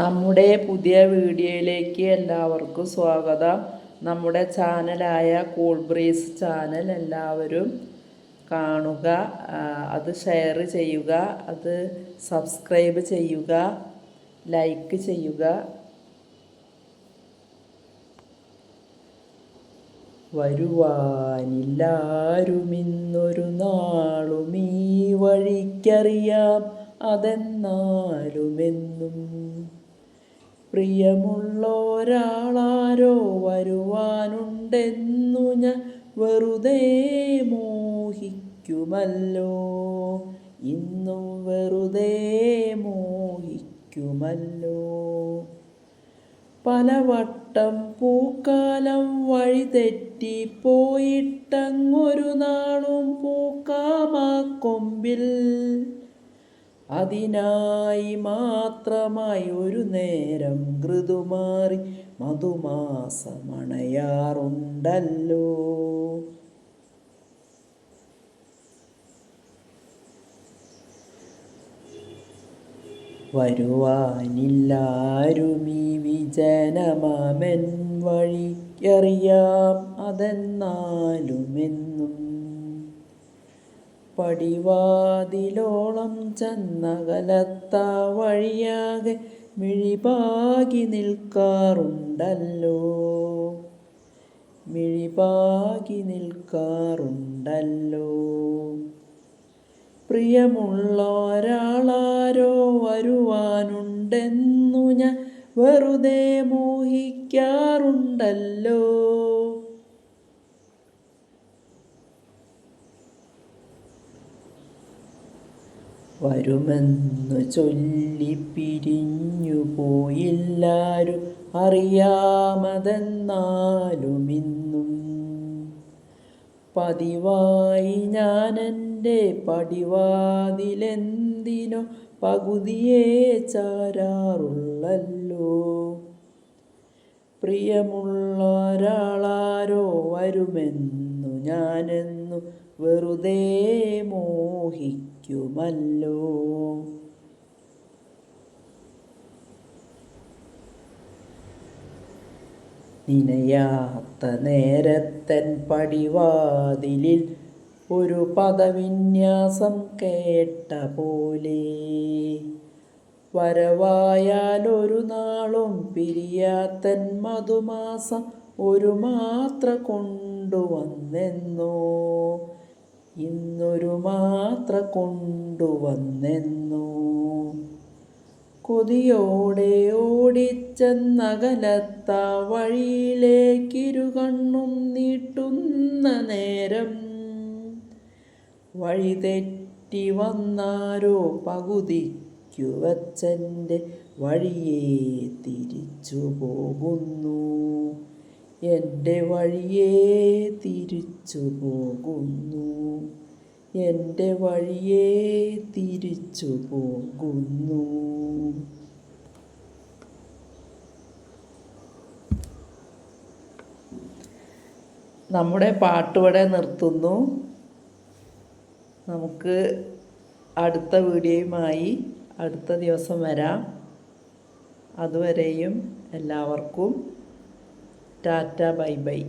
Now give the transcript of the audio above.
നമ്മുടെ പുതിയ വീഡിയോയിലേക്ക് എല്ലാവർക്കും സ്വാഗതം. നമ്മുടെ ചാനലായ കൂൾ ബ്രീസ് ചാനൽ എല്ലാവരും കാണുക അത് ഷെയർ ചെയ്യുക അത് സബ്സ്ക്രൈബ് ചെയ്യുക ലൈക്ക് ചെയ്യുക. വരുവാനില്ലാരുമിന്നൊരു നാളും ഈ വഴിക്കറിയാം. അതെന്നാലുമെന്നും പ്രിയമുള്ളൊരാളാരോ വരുവാനുണ്ടെന്നു ഞാൻ വെറുതെ മോഹിക്കുമല്ലോ. ഇന്നും വെറുതെ മോഹിക്കുമല്ലോ. പലവട്ടം പൂക്കാലം വഴിതെറ്റി പോയിട്ടങ്ങൊരു നാളും പൂക്കാമാ കൊമ്പിൽ അതിനായി മാത്രമായി ഒരു നേരം ഋതുമാറി മധുമാസമണയാറുണ്ടല്ലോ. വരുവാനില്ലാരുമീ വിജനമാമൻ വഴിക്കറിയാം അതെന്നാലുമെന്നും പടിവാതിലോളം ചെന്നകലത്ത വഴിയാകെ മിഴിപാകി നിൽക്കാറുണ്ടല്ലോ. മിഴിപാകി നിൽക്കാറുണ്ടല്ലോ. പ്രിയമുള്ള ഒരാളാരോ വരുവാനുണ്ടെന്നു ഞാൻ വെറുതെ മോഹിക്കാറുണ്ടല്ലോ. വരുമെന്നു ചൊല്ലി പിരിഞ്ഞു പോയില്ലാരും അറിയാമതെന്നാലും ഇന്നും. പതിവായി ഞാൻ എന്റെ പടിവാതിലെന്തിനോ പകുതിയെ ചാരാറുള്ളല്ലോ. പ്രിയമുള്ള ഒരാളാരോ വരുമെന്നു ഞാനെന്നു വെറുതെ മോഹിക്കുമല്ലോ. നിനയാത്ത നേരത്തൻ പടിവാതിലിൽ ഒരു പദവിന്യാസം കേട്ട പോലെ വരവായാൽ ഒരു നാളും പിരിയാത്തൻ മധുമാസം ഒരു മാത്ര കൊണ്ടുവന്നെന്നോ? ഇന്നൊരു മാത്ര കൊണ്ടുവന്നെന്നോ? കൊതിയോടെ ഓടിച്ചെന്നകലത്ത വഴിയിലേക്കിരുകണ്ണും നീട്ടുന്ന നേരം വഴി തെറ്റി വന്നാരോ പകുതിക്കു വച്ചന്റെ വഴിയെ തിരിച്ചു പോകുന്നു എന്റെ വഴിയെ തിരിച്ചു പോകുന്നു. എന്റെ വഴിയെ തിരിച്ചു പോകുന്നു. നമ്മുടെ പാട്ടുവിടെ നിർത്തുന്നു. നമുക്ക് അടുത്ത വീഡിയോയുമായി അടുത്ത ദിവസം വരാം. അതുവരെയും എല്ലാവർക്കും ടാറ്റ ബൈ ബൈ